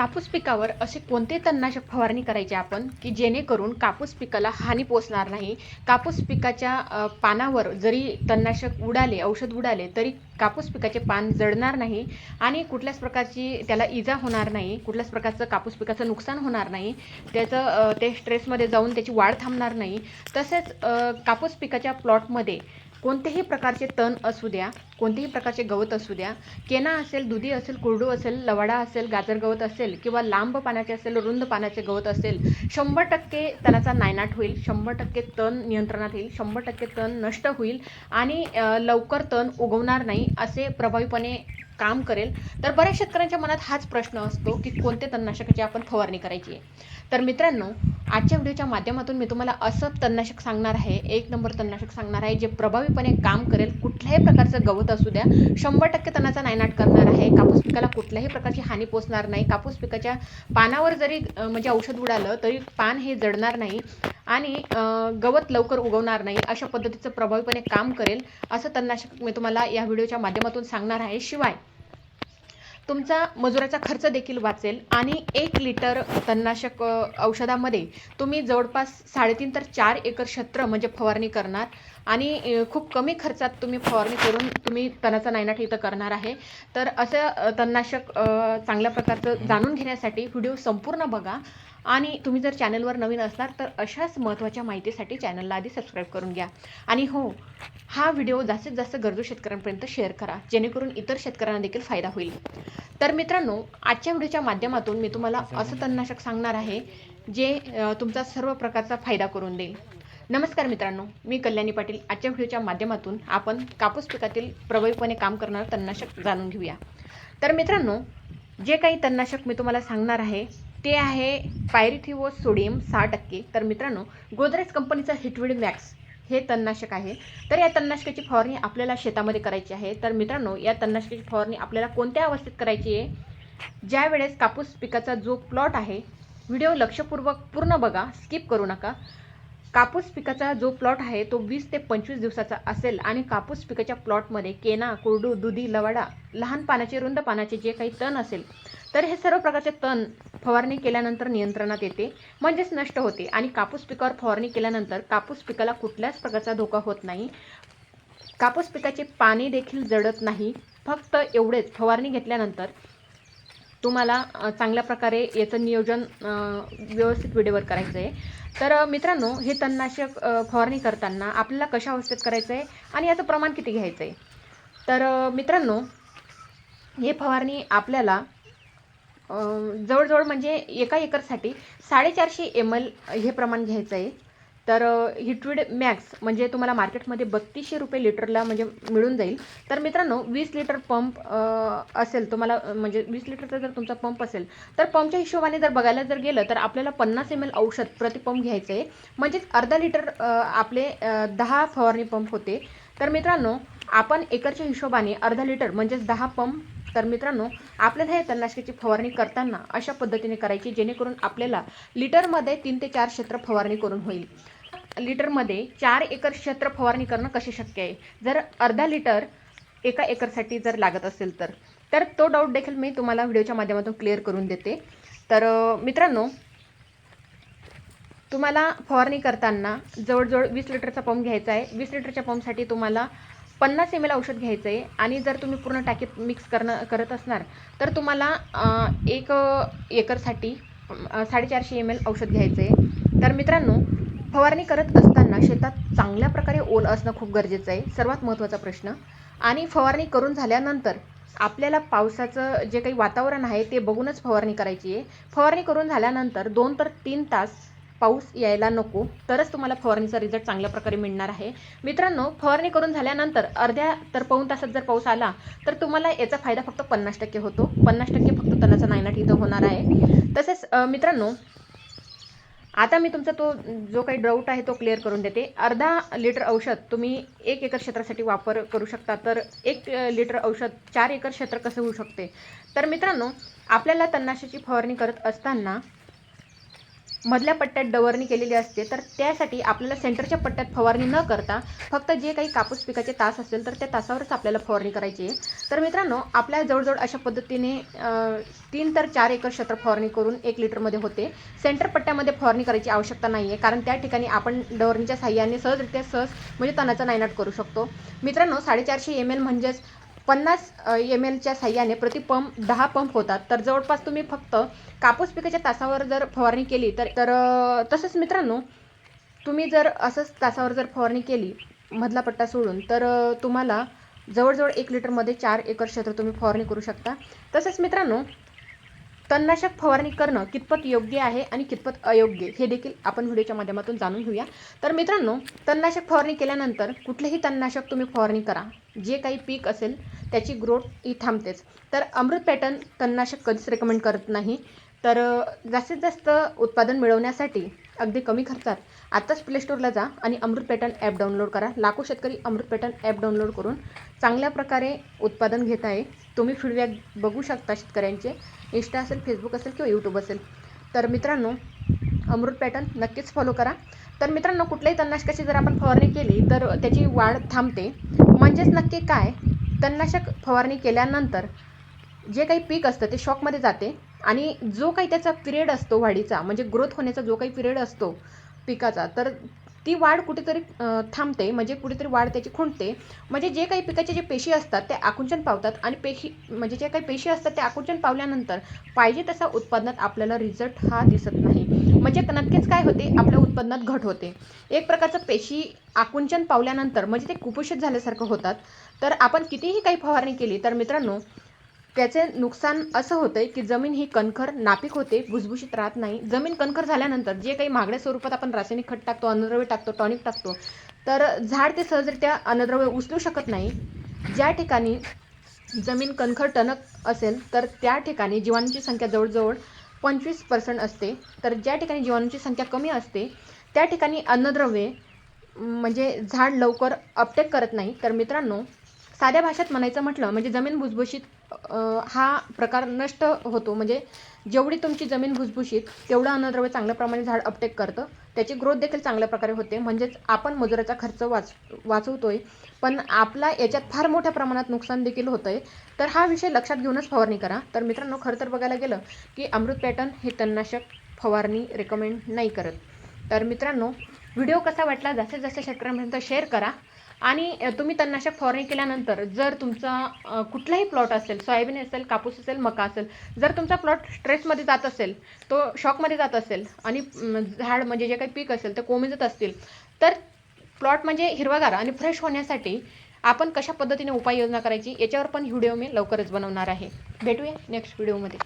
कापूस पिकावर असे कोणते तणनाशक फवारणी करायचे आपण? की जेणेकरून कापूस पिकाला हानी पोचणार नाही? कापूस पिकाच्या पानावर जरी तणनाशक उडाले औषध उडाले तरी कापूस पिकाचे पान जळणार नाही आणि कुठल्याच प्रकारची त्याला इजा होणार नाही कुठल्याच प्रकारचं कापूस पिकाचं नुकसान होणार नाही त्याचं ते स्ट्रेसमध्ये जाऊन त्याची वाढ थांबणार नाही. तसेच कापूस पिकाच्या प्लॉटमध्ये कोणत्याही प्रकारचे तण असू द्या कोणत्याही प्रकारचे गवत असू द्या केना असेल दुधी असेल कुरडू असेल लवाडा असेल गाजर गवत असेल किंवा लांब पानाचे असेल रुंद पानाचे गवत असेल शंभर टक्के तणाचा नायनाट होईल शंभर टक्के तण नियंत्रणात येईल शंभर टक्के तण नष्ट होईल आणि लवकर तण उगवणार नाही असे प्रभावीपणे काम करेल तर बऱ्याच शेतकऱ्यांच्या मनात हाच प्रश्न असतो की कोणत्या तणनाशकाची आपण फवारणी करायची आहे. तर मित्रांनो आजच्या व्हिडिओच्या माध्यमातून मी तुम्हाला असं तणनाशक सांगणार आहे एक नंबर तणनाशक सांगणार आहे जे प्रभावीपणे काम करेल कुठल्याही प्रकारचं गवत असू द्या शंभर टक्के तणाचा नायनाट करणार आहे कापूस पिकाला कुठल्याही प्रकारची हानी पोचणार नाही कापूस पिकाच्या पानावर जरी म्हणजे औषध उडालं तरी पान हे जडणार नाही आणि गवत लवकर उगवणार नाही अशा पद्धतीचं प्रभावीपणे काम करेल असं तणनाशक मी तुम्हाला या व्हिडिओच्या माध्यमातून सांगणार आहे. शिवाय तुमचा मजुराचा खर्च देखील वाचेल आणि एक लिटर तणनाशक औषधामध्ये तुम्ही जवळपास साडेतीन तर चार एकर क्षेत्र म्हणजे फवारणी करणार. आणि खूप कमी खर्चात तुम्ही फवारणी करून तुम्ही तणाचा नायनाट इथं करणार आहे. तर असं तणनाशक चांगल्या प्रकारचं जाणून घेण्यासाठी व्हिडिओ संपूर्ण बघा. आणि तुम्ही जर चॅनलवर नवीन असणार तर अशाच महत्त्वाच्या माहितीसाठी चॅनलला आधी सबस्क्राईब करून घ्या. आणि हो हा व्हिडिओ जास्तीत जास्त गरजू शेतकऱ्यांपर्यंत शेअर करा जेणेकरून इतर शेतकऱ्यांना देखील फायदा होईल. तर मित्रांनो आजच्या व्हिडिओच्या माध्यमातून मी तुम्हाला असं तणनाशक सांगणार आहे जे तुमचा सर्व प्रकारचा फायदा करून देईल. नमस्कार मित्रांनो मी कल्याणी पाटील. आजच्या व्हिडिओच्या माध्यमातून आपण कापूस पिकातील प्रभावीपणे काम करणारं तणनाशक जाणून घेऊया. तर मित्रांनो जे काही तणनाशक मी तुम्हाला सांगणार आहे ते आहे पायरिथिओ सोडियम सहा टक्के. तर मित्रांनो गोदरेज कंपनीचं हिटविड मॅक्स हे तणनाशक आहे. तर या तणनाशकाची फवारणी आपल्याला शेतामध्ये करायची आहे. तर मित्रांनो या तणनाशकाची फवारणी आपल्याला कोणत्या अवस्थेत करायची आहे? ज्या वेळेस कापूस पिकाचा जो प्लॉट आहे व्हिडिओ लक्षपूर्वक पूर्ण बघा स्किप करू नका. कापूस पिकाचा जो प्लॉट आहे तो वीस ते पंचवीस दिवसाचा असेल आणि कापूस पिकाच्या प्लॉटमध्ये केना कोरडू दुधी लवाडा लहान पानाचे रुंद पानाचे जे काही तण असेल तर हे सर्व प्रकारचे तण फवारणी केल्यानंतर नियंत्रणात येते म्हणजेच नष्ट होते. आणि कापूस पिकावर फवारणी केल्यानंतर कापूस पिकाला कुठल्याच प्रकारचा धोका होत नाही. कापूस पिकाचे पाणी देखील जडत नाही. फक्त एवढेच फवारणी घेतल्यानंतर तुम्हाला चांगल्या प्रकारे याचं नियोजन व्यवस्थित वेळेवर करायचं आहे तर मित्रांनो हे तणनाशक फवारणी करताना आपल्याला कशा अवस्थेत करायचं आहे आणि याचं प्रमाण किती घ्यायचं आहे तर मित्रांनो हे फवारणी आपल्याला जवळजवळ म्हणजे एका एकरसाठी साडेचारशे एम एल हे प्रमाण घ्यायचं आहे तर हिटविड मॅक्स म्हणजे तुम्हाला मार्केटमध्ये बत्तीसशे रुपये लिटरला म्हणजे मिळून जाईल. तर मित्रांनो वीस लिटर पंप असेल तुम्हाला म्हणजे वीस लिटरचा जर तुमचा पंप असेल तर पंपच्या हिशोबाने जर बघायला जर गेलं तर आपल्याला पन्नास एम एल औषध प्रति पंप घ्यायचं आहे. म्हणजेच अर्धा लिटर आपले दहा फवारणी पंप होते. तर मित्रांनो आपण एकरच्या हिशोबाने अर्धा लिटर म्हणजेच दहा पंप तर मित्रांनो आपल्याला हे तणनाशकाची फवारणी करताना अशा पद्धतीने करायची जेणेकरून आपल्याला लिटरमध्ये तीन ते चार क्षेत्र फवारणी करून होईल. लिटरमध्ये चार एकर क्षेत्र फवारणी करणं कसे शक्य आहे? जर अर्धा लिटर एका एकरसाठी जर लागत असेल तर. तर तो डाऊट देखील मी तुम्हाला व्हिडिओच्या माध्यमातून क्लिअर करून देते. तर मित्रांनो तुम्हाला फवारणी करताना जवळजवळ वीस लिटरचा पंप घ्यायचा आहे. वीस लिटरच्या पंपसाठी तुम्हाला पन्नास एम एल औषध घ्यायचं आहे. आणि जर तुम्ही पूर्ण टाकीत मिक्स करणं करत असणार तर तुम्हाला एक एकरसाठी साडेचारशे एम एल औषध घ्यायचं आहे. तर मित्रांनो फवारणी करत असताना शेतात चांगल्या प्रकारे ओल असणं खूप गरजेचं आहे. सर्वात महत्त्वाचा प्रश्न. आणि फवारणी करून झाल्यानंतर आपल्याला पावसाचं जे काही वातावरण आहे ते बघूनच फवारणी करायची आहे. फवारणी करून झाल्यानंतर दोन तर तीन तास पाऊस यायला नको तरच तुम्हाला फवारणीचा रिझल्ट चांगल्या प्रकारे मिळणार आहे. मित्रांनो फवारणी करून झाल्यानंतर अर्ध्या तर पाऊण तासात जर पाऊस आला तर तुम्हाला याचा फायदा फक्त पन्नास टक्के होतो. पन्नास टक्के फक्त तणाचा नायनाट इथं होणार आहे. तसेच मित्रांनो आता मी तुमचा तो जो काही डाऊट आहे तो क्लिअर करून देते. अर्धा लिटर औषध तुम्ही एक एकर क्षेत्रासाठी वापर करू शकता. तर एक लिटर औषध चार एकर क्षेत्र कसं होऊ शकते? तर मित्रांनो आपल्याला तणनाशाची फवारणी करत असताना मधल्या पट्ट्यात डवरणी केलेली असते तर त्यासाठी आपल्याला सेंटरच्या पट्ट्यात फवारणी न करता फक्त जे काही कापूस पिकाचे तास असेल तर त्या तासावरच आपल्याला फवारणी करायची आहे. तर मित्रांनो आपल्या जवळजवळ अशा पद्धतीने तीन तर चार एकर क्षेत्र फवारणी करून एक लिटरमध्ये होते. सेंटर पट्ट्यामध्ये फवारणी करायची आवश्यकता नाही आहे कारण त्या ठिकाणी आपण डवरणीच्या साह्याने सहजरित्या सहज म्हणजे तणाचा नायनाट करू शकतो. मित्रांनो साडेचारशे एम एल म्हणजेच पन्नास एम एलच्या साह्याने प्रति पंप दहा पंप होतात. तर जवळपास तुम्ही फक्त कापूस पिकाच्या तासावर जर फवारणी केली तर तर तसंच मित्रांनो तुम्ही जर असंच तासावर जर फवारणी केली मधला पट्टा सोडून तर तुम्हाला जवळजवळ एक लिटरमध्ये चार एकर क्षेत्र तुम्ही फवारणी करू शकता. तसंच मित्रांनो तणनाशक फवारणी करणं कितपत योग्य आहे आणि कितपत अयोग्य हे देखील आपण व्हिडिओच्या माध्यमातून जाणून घेऊया. तर मित्रांनो तणनाशक फवारणी केल्यानंतर कुठलेही तणनाशक तुम्ही फवारणी करा. जे काही पीक असेल त्याची ग्रोथ ही थांबतेच. तर अमृत पॅटर्न तणनाशक कधीच रेकमेंड करत नाही. तर जास्तीत जास्त उत्पादन मिळवण्यासाठी अगदी कमी खर्चात आत्ताच प्लेश्टोअरला जा आणि अमृत पॅटर्न ॲप डाउनलोड करा. लाखो शेतकरी अमृत पॅटर्न ॲप डाउनलोड करून चांगल्या प्रकारे उत्पादन घेत आहे. तुम्ही फीडबॅक बघू शकता शेतकऱ्यांचे. इंस्टा असेल फेसबुक असेल किंवा यूट्यूब असेल. तर मित्रांनो अमृत पॅटर्न नक्कीच फॉलो करा. तर मित्रांनो कुठल्याही तणनाशकाची जर आपण फवारणी केली तर त्याची वाढ थांबते. म्हणजेच नक्की काय? तणनाशक फवारणी केल्यानंतर जे काही पीक असतं ते शॉकमध्ये जाते. आणि जो काही त्याचा पिरियड असतो वाढीचा म्हणजे ग्रोथ होण्याचा जो काही पिरियड असतो पिकाचा तर ती वाढ कुठेतरी थांबते म्हणजे कुठेतरी वाढ त्याची खुंटते. म्हणजे जे काही पिकाचे जे पेशी असतात ते आकुंचन पावतात आणि पेशी म्हणजे जे काही पेशी असतात ते आकुंचन पावल्यानंतर पाहिजे तसा उत्पादनात आपल्याला रिझल्ट हा दिसत नाही. म्हणजे नक्कीच काय होते आपल्या उत्पादनात घट होते. एक प्रकारचं पेशी आकुंचन पावल्यानंतर म्हणजे ते कुपोषित झाल्यासारखं होतात. तर आपण कितीही काही फवारणी केली तर मित्रांनो त्याचे नुकसान असं होतंय की जमीन ही कणखर नापीक होते भुसभुशीत राहत नाही. जमीन कणखर झाल्यानंतर जे काही मागण्या स्वरूपात आपण रासायनिक खत टाकतो अन्नद्रव्य टाकतो टॉनिक टाकतो तर झाड ते सहजरित्या अन्नद्रव्य उचलू शकत नाही. ज्या ठिकाणी जमीन कणखर टणक असेल तर त्या ठिकाणी जीवाणूंची संख्या जवळजवळ पंचवीस पर्सेंट असते. तर ज्या ठिकाणी जीवाणूंची संख्या कमी असते त्या ठिकाणी अन्नद्रव्ये म्हणजे झाड लवकर अपटेक करत नाही. तर मित्रांनो साध्या भाषेत म्हणायचं म्हटलं म्हणजे जमीन भुसभुशीत हा प्रकार नष्ट होतो. म्हणजे जेवढी तुमची जमीन भुसभुशीत तेवढं अन्नद्रव्य चांगल्या प्रमाणे झाड अपटेक करतं. त्याची ग्रोथ देखील चांगल्या प्रकारे होते. म्हणजेच आपण मजुराचा खर्च वाच वाचवतोय. पण आपला याच्यात फार मोठ्या प्रमाणात नुकसान देखील आहे तर हा विषय लक्षात घेऊनच फवारणी करा. तर मित्रांनो खरं तर बघायला गेलं की अमृत पॅटर्न हे तणनाशक फवारणी रेकमेंड नाही करत. तर मित्रांनो व्हिडिओ कसा वाटला जास्तीत जास्त शेतकऱ्यांपर्यंत शेअर करा. आणि तुम्ही तणनाशक फवारणी केल्यानंतर जर तुमचा कुठलाही प्लॉट असेल सोयाबीन असेल कापूस असेल मका असेल जर तुमचा प्लॉट स्ट्रेसमध्ये जात असेल तो शॉकमध्ये जात असेल आणि झाड म्हणजे जे काही पीक असेल ते कोमेजत असतील तर प्लॉट म्हणजे हिरवागार आणि फ्रेश होण्यासाठी आपण कशा पद्धतीने उपाययोजना करायची याच्यावर पण व्हिडिओ मी लवकरच बनवणार आहे. भेटूया नेक्स्ट व्हिडिओमध्ये.